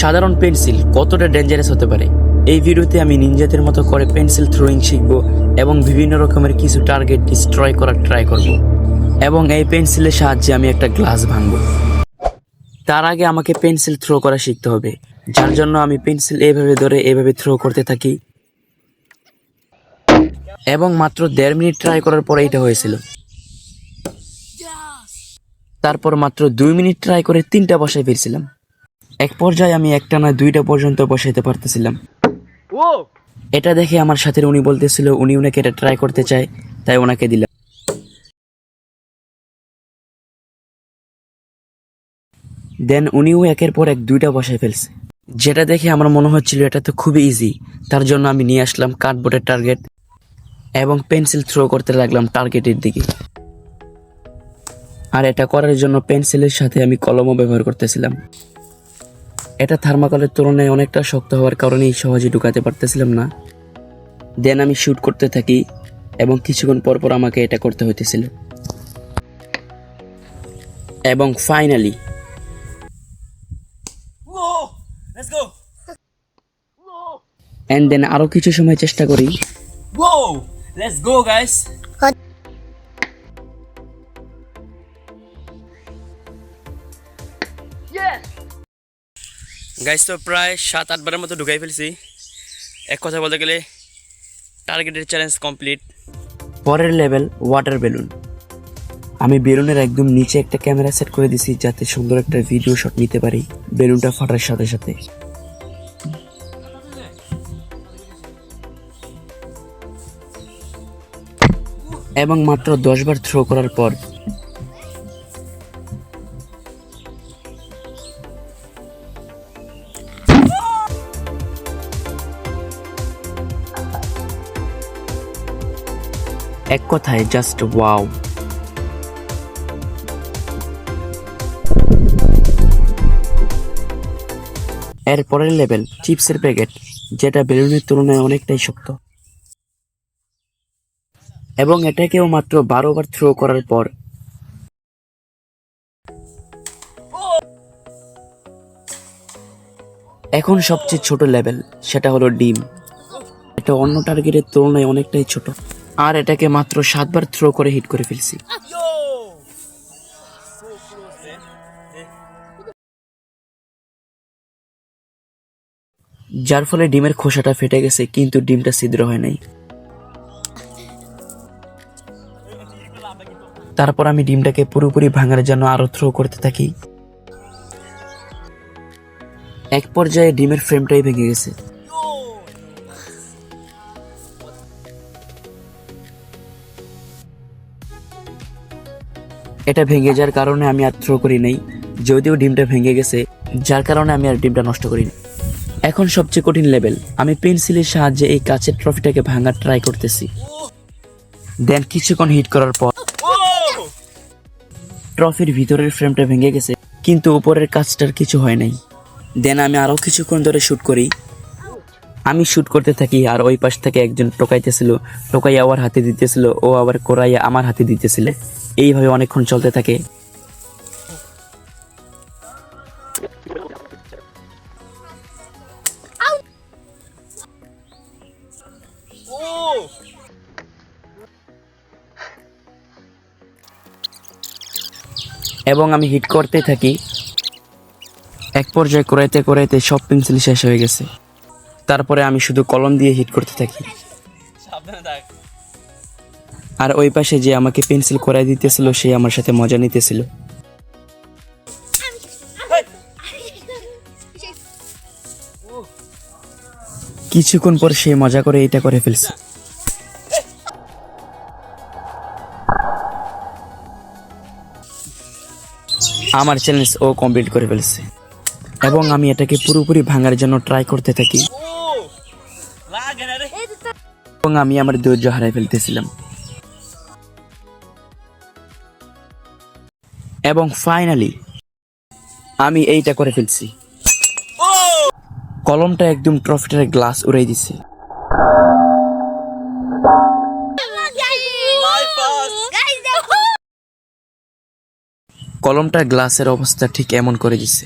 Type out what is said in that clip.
সাধারণ পেন্সিল কতটা ডেঞ্জারাস হতে পারে? এই ভিডিওতে আমি নিনজাদের মতো করে পেন্সিল থ্রোয়িং শিখব এবং বিভিন্ন রকমের কিছু টার্গেট ডিস্ট্রয় করার ট্রাই করব। এবং এই পেন্সিলের সাহায্যে আমি একটা গ্লাস ভাঙব। তার আগে আমাকে পেন্সিল থ্রো করা শিখতে হবে। যার জন্য আমি পেন্সিল এভাবে ধরে এভাবে থ্রো করতে থাকি। এবং মাত্র দেড় মিনিট ট্রাই করার পরে এটা হয়েছিল। তারপর মাত্র দুই মিনিট ট্রাই করে তিনটা বসায় ফিরছিলাম এক পর্যায়ে আমি একটা না দুইটা পর্যন্ত বসাইতে পারতেছিলাম। ও! এটা দেখে আমার সাথে উনি বলতেছিল উনি ওনাকে এটা ট্রাই করতে চায় তাই ওনাকে দিলাম। দেন উনিও একের পর এক দুইটা বসায় ফেলছে। যেটা দেখে আমার মনে হচ্ছিল এটা তো খুবই ইজি তার জন্য আমি নিয়ে আসলাম কার্ডবোর্ডের টার্গেট এবং পেন্সিল থ্রো করতে লাগলাম টার্গেটের দিকে। আর এটা করার জন্য পেন্সিলের সাথে আমি কলমও ব্যবহার করতেছিলাম। এটা থার্মাকলের তুলনায় অনেকটা শক্ত হওয়ার কারণেই সহজে ঢুকাতে পারতেছিলাম না দেন আমি শ্যুট করতে থাকি এবং কিছুক্ষণ পর পর আমাকে এটা করতে হইতেছিল এবং ফাইনালি. অ্যান্ড দেন আরও কিছু সময় চেষ্টা করি! Let's go, গাইস তো প্রায় সাত আটবারের মতো ঢুকাই ফেলছি। এক কথা বলতে গেলে টার্গেটের চ্যালেঞ্জ কমপ্লিট পরের লেভেল ওয়াটার বেলুন আমি বেলুনের একদম নিচে একটা ক্যামেরা সেট করে দিছি, যাতে সুন্দর একটা ভিডিও শট নিতে পারি বেলুনটা ফাটার সাথে সাথে। এবং মাত্র দশ বার থ্রো করার পর এক কথায় জাস্ট ওয়াও এর পরের লেভেল, চিপসের প্যাকেট, যেটা বেলুনের তুলনায় অনেকটাই শক্ত। এবং এটাকেও মাত্র বারো বার থ্রো করার পর। এখন সবচেয়ে ছোট লেভেল, সেটা হলো ডিম। এটা অন্য টার্গেটের তুলনায় অনেকটাই ছোট। আর এটাকে মাত্র সাতবার থ্রো করে হিট করে ফেলছি. যার ফলে ডিমের খোসাটা ফেটে গেছে, কিন্তু ডিমটা ছিদ্র হয় নাই। তারপর আমি ডিমটাকে পুরোপুরি ভাঙার জন্য আরও থ্রো করতে থাকি। এক পর্যায়ে ডিমের ফ্রেমটাই ভেঙে গেছে। এটা ভেঙে যাওয়ার কারণে আমি আর থ্রো করি নাই, যদিও ডিমটা ভেঙে গেছে, যার কারণে আমি আর ডিমটা নষ্ট করিনি এখন সবচেয়ে কঠিন লেভেল আমি পেন্সিলের সাহায্যে এই কাচের ট্রফিটাকে ভাঙার ট্রাই করতেছি। দেন কিছুক্ষণ হিট করার পর ট্রফির ভিতরের ফ্রেমটা ভেঙে গেছে, কিন্তু উপরের কাজটার কিছু হয় নাই। দেন আমি আরও কিছুক্ষণ ধরে শ্যুট করি। আমি শ্যুট করতে থাকি আর ওই পাশ থেকে একজন টোকাইতেছিল টোকাই আবার হাতে দিতেছিল, ও আবার কোরাইয়া আমার হাতে দিতেছিল। এইভাবে অনেকক্ষণ চলতে থাকে! এবং আমি হিট করতে থাকি। এক পর্যায়ে করাইতে করাইতে সব পেন্সিল শেষ হয়ে গেছে। তারপরে আমি শুধু কলম দিয়ে হিট করতে থাকি। সাবধানে থাক। আর ওই পাশে যে আমাকে পেন্সিল করাই দিতেছিল সে আমার সাথে মজা নিতেছিল। কিছুক্ষণ পর সে মজা করে এটা করে ফেলছে। আমার চ্যালেঞ্জ ও কমপ্লিট করে ফেলছে। এবং আমি এটাকে পুরোপুরি ভাঙার জন্য ট্রাই করতে থাকি. এবং আমি আমার ধৈর্য হারাই ফেলতেছিলাম। এবং ফাইনালি আমি এইটা করে ফেলছি! কলমটা একদম ট্রফিটার গ্লাস উড়াই দিছে কলমটা গ্লাসের অবস্থা ঠিক এমন করে দিছে